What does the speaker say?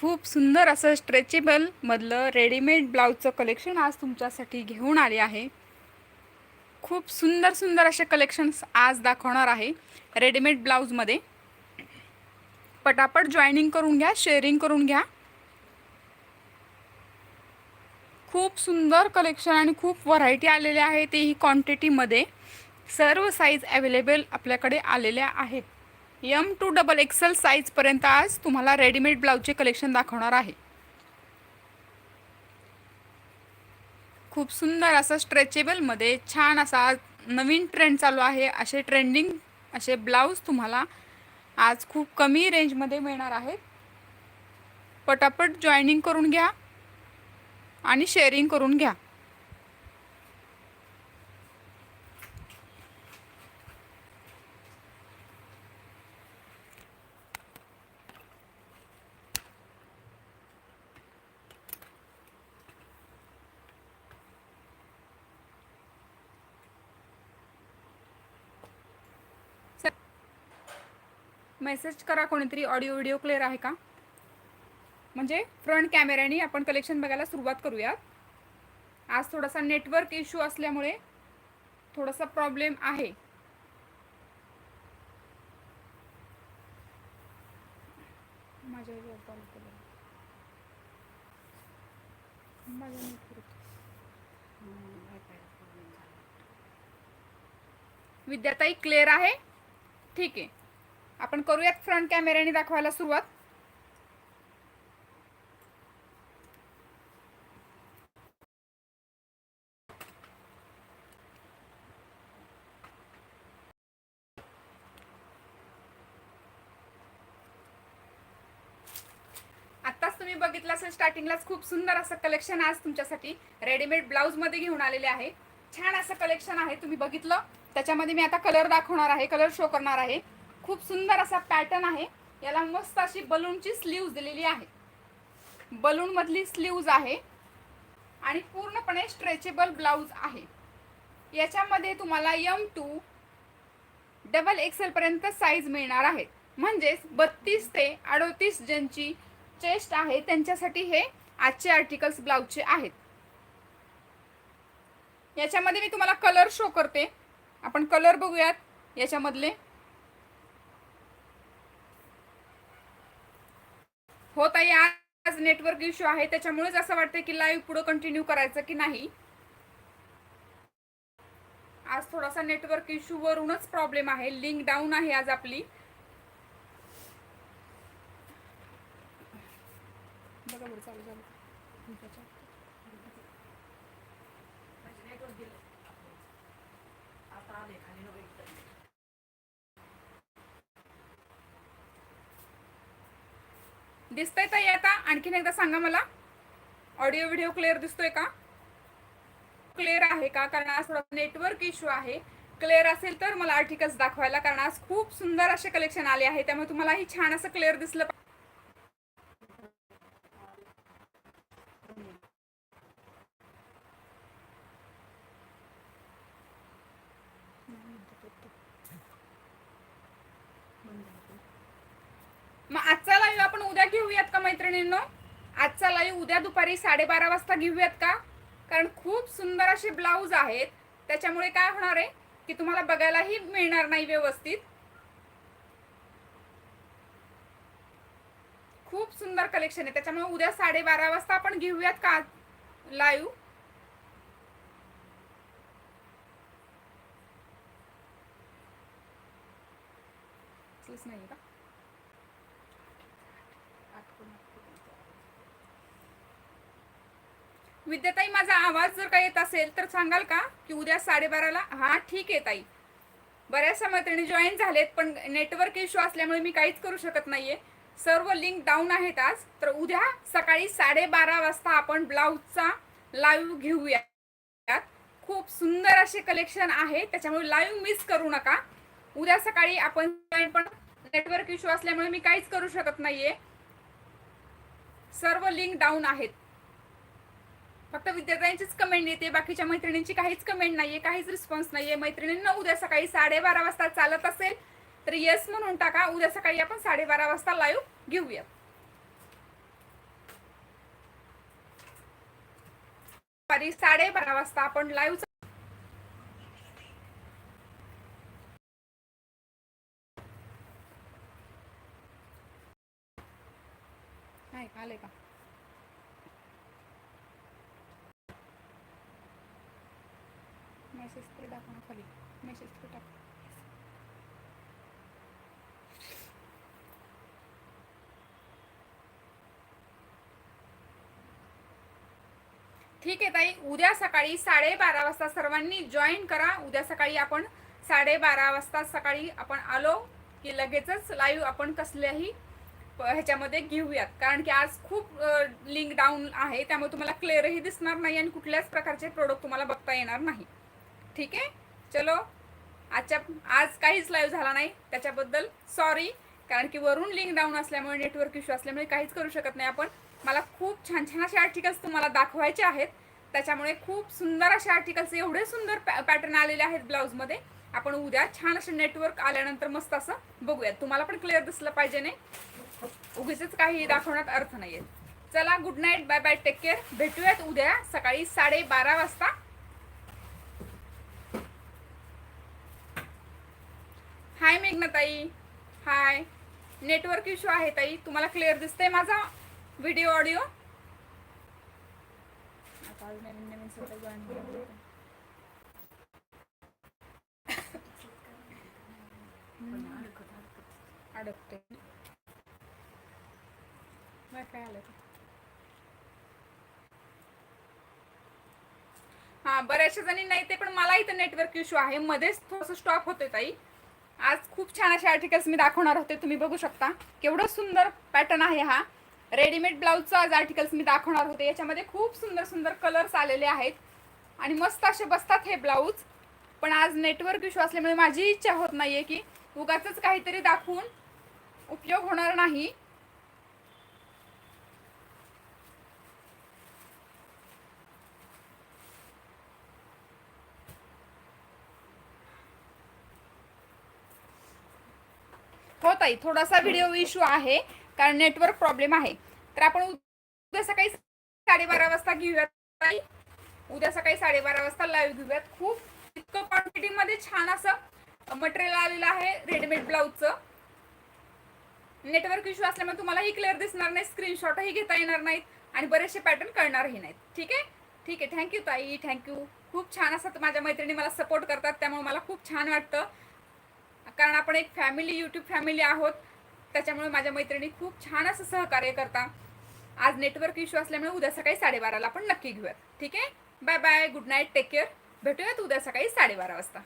खूप सुंदर असं स्ट्रेचेबल मधलं रेडीमेड ब्लाऊजचं कलेक्शन आज तुमच्यासाठी घेऊन आले आहे. खूप सुंदर सुंदर असे कलेक्शन्स आज दाखवणार आहे रेडीमेड ब्लाऊजमध्ये पटापट जॉईनिंग करून घ्या शेअरिंग करून घ्या. खूप सुंदर कलेक्शन आणि खूप व्हरायटी आलेल्या आहे तेही क्वांटिटीमध्ये सर्व साईज अवेलेबल आपल्याकडे आलेल्या आहेत. यम टू डबल एक्सेल साईजपर्यंत आज तुम्हाला रेडीमेड ब्लाऊजचे कलेक्शन दाखवणार आहे. खूप सुंदर असं स्ट्रेचेबलमध्ये छान असा नवीन ट्रेंड चालू आहे. असे ट्रेंडिंग असे ब्लाऊज तुम्हाला आज खूप कमी रेंजमध्ये मिळणार आहेत. पटापट जॉईनिंग करून घ्या आणि शेअरिंग करून घ्या. मेसेज करा कोणीतरी ऑडिओ व्हिडिओ क्लिअर आहे का? म्हणजे फ्रंट कॅमेऱ्याने आपण कलेक्शन बघायला सुरुवात करूयात. आज थोडासा नेटवर्क इश्यू असल्यामुळे थोडासा प्रॉब्लेम आहे. माझ्या माझ्या विद्याताई क्लिअर आहे? ठीक आहे. आपण करूयात फ्रंट कॅमेऱ्याने दाखवायला सुरुवात. आत्ताच तुम्ही बघितलं असेल स्टार्टिंगलाच खूप सुंदर असं कलेक्शन आज तुमच्यासाठी. रेडीमेड ब्लाऊजमध्ये घेऊन आलेले आहे. छान असं कलेक्शन आहे तुम्ही बघितलं. त्याच्यामध्ये मी आता कलर दाखवणार आहे कलर शो करणार आहे. खूप सुंदर असा पॅटर्न आहे. याला मस्त अशी बलूनची स्लीव्ज दिलेली आहे. बलून मधली स्लीव्ज आहे. आणि पूर्णपणे स्ट्रेचेबल ब्लाऊज आहे. याच्यामध्ये तुम्हाला यम टू डबल एक्सेल पर्यंत साईज मिळणार आहेत म्हणजेच बत्तीस ते अडोतीस ज्यांची चेस्ट आहे त्यांच्यासाठी हे आजचे आर्टिकल्स ब्लाऊजचे आहेत. याच्यामध्ये मी तुम्हाला कलर शो करते. आपण कलर बघूयात. याच्यामधले हो ताई आज नेटवर्क इश्यू आहे. त्याच्यामुळेच असं वाटतं की लाईव्ह पुढे कंटिन्यू करायचं की नाही. आज थोडासा नेटवर्क इश्यू वरूनच प्रॉब्लेम आहे. लिंक डाऊन आहे आज आपली. बघा बरं चालू झालं दिसतंय ताई आता. आणखीन एकदा सांगा मला. ऑडिओ व्हिडिओ क्लिअर दिसतोय का? क्लिअर आहे का? कारण आज थोडा नेटवर्क इश्यू आहे. क्लिअर असेल तर मला आर्टिकल्स दाखवायला कारण आज खूप सुंदर असे कलेक्शन आले आहे. त्यामुळे तुम्हालाही छान असं क्लिअर दिसलं पा- मग आजचा लाईव्ह आपण उद्या घेऊयात का मैत्रिणींनो? आजचा लाईव्ह उद्या दुपारी साडेबारा वाजता घेऊयात का? कारण खूप सुंदर असे ब्लाऊज आहेत. त्याच्यामुळे काय होणार आहे? की तुम्हाला बघायलाही मिळणार नाही व्यवस्थित. खूप सुंदर कलेक्शन आहे. त्याच्यामुळे उद्या साडेबारा वाजता आपण घेऊयात का लाईव्ह नाही का? विद्याताई माझा आवाज जर का येत असेल तर सांगाल का? की उद्या साडेबाराला हा ठीक आहे ताई. बऱ्याचशा मैत्रिणी जॉईन झालेत पण नेटवर्क इश्यू असल्यामुळे मी काहीच करू शकत नाहीये. सर्व लिंक डाऊन आहेत आज. तर उद्या सकाळी साडेबारा वाजता आपण ब्लाऊजचा लाईव्ह घेऊयात. खूप सुंदर असे कलेक्शन आहे त्याच्यामुळे लाईव्ह मिस करू नका. उद्या सकाळी आपण पण नेटवर्क इश्यू असल्यामुळे मी काहीच करू शकत नाहीये. सर्व लिंक डाऊन आहेत. फक्त विद्यार्थ्यांचीच कमेंट येते बाकीच्या मैत्रिणींची काहीच कमेंट नाहीये काहीच रिस्पॉन्स नाहीये. मैत्रिणींना उद्या सकाळी साडेबारा वाजता चालत असेल तर येस म्हणून टाका. उद्या सकाळी आपण साडेबारा वाजता लाईव्ह घेऊया. साडेबारा वाजता आपण लाईव्ह आले का? मेसेज तरी टाका ना खाली. मेसेज तरी टाका. ठीक आहे ताई. उद्या सकाळी साडेबारा वाजता सर्वांनी जॉईन करा. उद्या सकाळी आपण साडेबारा वाजता सकाळी आपण आलो की लगेचच लाईव्ह आपण कसल्याही ह्याच्यामध्ये घेऊयात. कारण की आज खूप लिंक डाऊन आहे. त्यामुळे तुम्हाला क्लिअरही दिसणार नाही आणि कुठल्याच प्रकारचे प्रोडक्ट तुम्हाला बघता येणार नाही. ठीक आहे? चलो आजच्या आज काहीच लाईव्ह झाला नाही. त्याच्याबद्दल सॉरी कारण की वरून लिंक डाऊन असल्यामुळे नेटवर्क इश्यू असल्यामुळे काहीच करू शकत नाही आपण. मला खूप छान छान असे आर्टिकल्स तुम्हाला दाखवायचे आहेत. त्याच्यामुळे खूप सुंदर असे आर्टिकल्स एवढे सुंदर पॅटर्न आलेले आहेत ब्लाऊजमध्ये आपण उद्या छान असे नेटवर्क आल्यानंतर मस्त असं बघूयात. तुम्हाला पण क्लिअर दिसलं पाहिजे नाही? उगीच काही दाखवण्यात अर्थ नाहीये. चला good night bye bye take care भेटूयात उद्या सकाळी साडेबारा वाजता. हाय मेघनाताई हाय. नेटवर्क इश्यू आहे ताई. तुम्हाला क्लिअर दिसतंय माझा व्हिडिओ ऑडिओ आता नवीन नवीन सगळं अडकते काय आलं हा बऱ्याचशा जणी नाही ते पण मला इथं नेटवर्क इश्यू आहे. मध्येच थोडस स्टॉप होते ताई. आज खूप छान असे आर्टिकल्स मी दाखवणार होते तुम्ही बघू शकता. केवढं सुंदर पॅटर्न आहे हा. रेडीमेड ब्लाऊजचा आज आर्टिकल्स मी दाखवणार होते. याच्यामध्ये खूप सुंदर सुंदर कलर्स आलेले आहेत. आणि मस्त असे बसतात हे ब्लाऊज पण आज नेटवर्क इश्यू असल्यामुळे माझी इच्छा होत नाही आहे की उगाच काहीतरी दाखवून उपयोग होणार नाही. ताई थोडासा व्हिडिओ इश्यू आहे कारण नेटवर्क प्रॉब्लेम आहे. तर आपण उद्या सकाळी साडेबारा वाजता घेऊयात ताई. उद्या सकाळी साडेबारा वाजता लाईव्ह घेऊयात. खूप इतकं क्वांटिटीमध्ये छान असं मटेरियल आलेलं आहे रेडीमेड ब्लाऊजचं नेटवर्क इश्यू असल्यामुळे तुम्हालाही क्लिअर दिसणार नाही स्क्रीनशॉटही घेता येणार नाहीत आणि बरेचसे पॅटर्न कळणारही नाहीत. ठीक आहे? ठीक आहे. थँक्यू ताई. थँक्यू खूप छान असं माझ्या मैत्रिणी मला सपोर्ट करतात त्यामुळे मला खूप छान वाटतं. कारण आपण एक फॅमिली यूट्यूब फॅमिली आहोत. त्याच्यामुळे माझ्या मैत्रिणी खूप छान असं सहकार्य करता. आज नेटवर्क इश्यू असल्यामुळे उद्या सकाळी साडेबाराला आपण नक्की घेऊयात. ठीक आहे? Bye bye good night take care भेटूयात उद्या सकाळी साडेबारा वाजता.